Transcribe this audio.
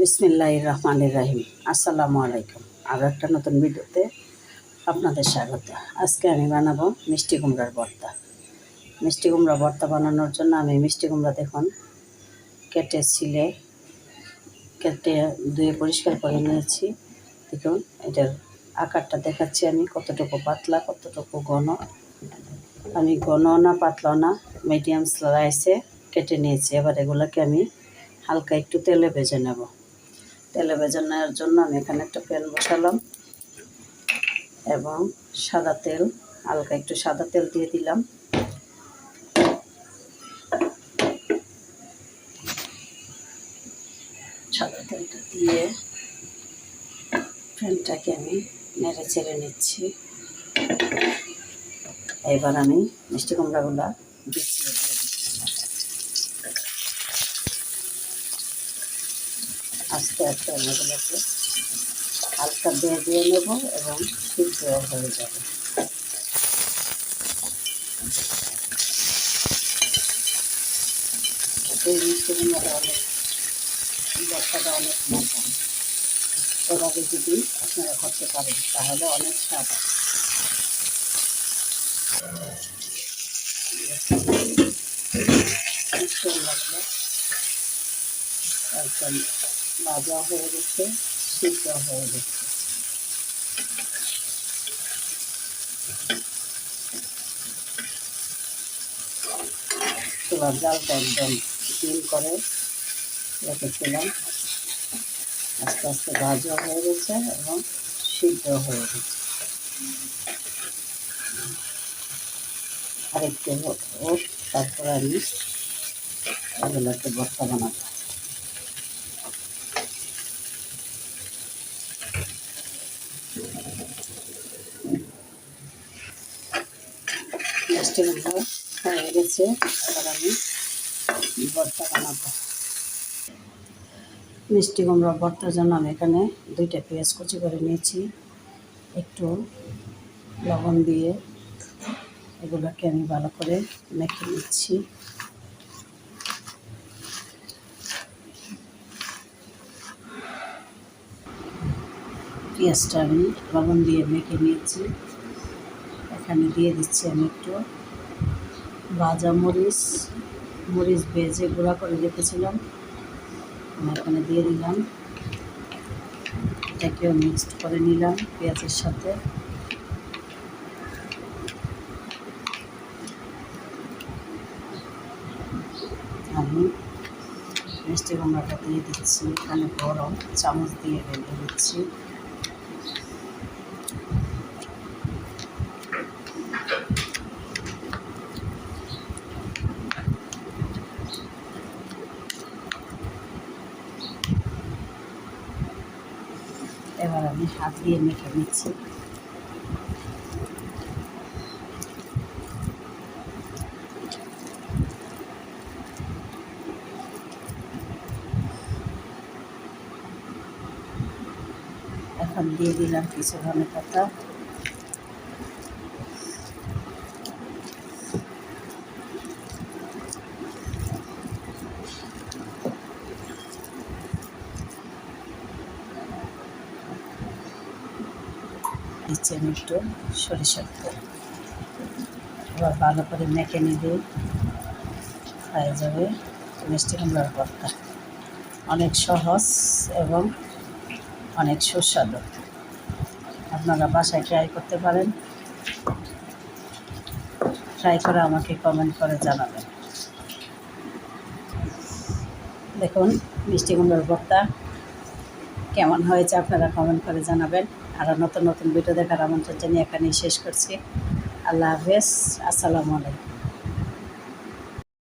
বিসমিল্লাহ রহমান রাহিম। আসসালামু আলাইকুম। আরও একটা নতুন ভিডিওতে আপনাদের স্বাগত। আজকে আমি বানাবো মিষ্টি কুমড়ার ভর্তা। মিষ্টি কুমড়া ভর্তা বানানোর জন্য আমি মিষ্টি কুমড়া দেখুন, কেটে ছিলে, কেটে ধুয়ে পরিষ্কার করে নিয়েছি। দেখুন, এটার আকারটা দেখাচ্ছি আমি, কতটুকু পাতলা, কতটুকু ঘন। আমি ঘন না, পাতলা না মিডিয়াম স্লাইসে কেটে নিয়েছি। এবার এগুলোকে আমি হালকা একটু তেলে ভেজে নেব। তেলে ভেজে নেওয়ার জন্য আমি এখানে একটা প্যান বসালাম এবং সাদা তেল, হালকা একটু সাদা তেল দিয়ে দিলাম। সাদা তেলটা দিয়ে প্যানটাকে আমি নেড়ে চেড়ে নিচ্ছি। এবার আমি মিষ্টি কুমড়াগুলো দিচ্ছি। আস্তে আস্তে আমি এগুলোকে হালকা দিয়ে নেব এবং সিদ্ধ হয়ে যাবে। অনেক অনেক এভাবে যদি আপনারা করতে পারেন, তাহলে অনেক স্বাদ ভাজা হয়ে গেছে, সিদ্ধ হয়ে গেছে। চুলার জালটা একদম ডিম করে রেখেছিলাম। আস্তে আস্তে ভাজা হয়ে গেছে এবং সিদ্ধ হয়ে গেছে। আরেকটু হোক তারপরে আমি এগুলোকে ভর্তা বানাবো মিষ্টি কুমড়ো হয়ে গেছে এবার আমি ভর্তা বানাবো। মিষ্টি কুমড়ো ভর্তার জন্য আমি এখানে দুইটা পেঁয়াজ কুচি করে নিয়েছি। একটু লবণ দিয়ে এগুলোকে আমি ভালো করে মেখে নিচ্ছি। পেঁয়াজটা আমি লবণ দিয়ে মেখে নিয়েছি। এখানে দিয়ে দিচ্ছি আমি একটু। ভাজা মরিচ মরিচ ভেজে গুঁড়া করে রেখেছিলাম। এখানে দিয়ে দিলাম। এটাকেও মিক্সড করে নিলাম পেঁয়াজের সাথে। আমি মিষ্টি কুমড়াটা দিয়ে দিচ্ছি। এখানে গরম চামচ দিয়ে বেঁধে দিচ্ছি এবার আমি হাত দিয়ে মেখে নিচ্ছি এখন দিয়ে দিলাম কিছু ধনে পাতা দিচ্ছি আমি একটু সরিষার তেল। এবার ভালো করে মেখে নিলে হয়ে যাবে মিষ্টি কুমড়ার ভর্তা। অনেক সহজ এবং অনেক সুস্বাদু। আপনারা বাসায় ট্রাই করতে পারেন। ট্রাই করে আমাকে কমেন্ট করে জানাবেন। দেখুন, মিষ্টি কুমড়োর ভর্তা কেমন হয়েছে আপনারা কমেন্ট করে জানাবেন। আরও নতুন নতুন ভিডিও দেখার আমন্ত্রণ জানিয়ে এখানেই শেষ করছি। আল্লাহ হাফেজ। আসসালামু আলাইকুম।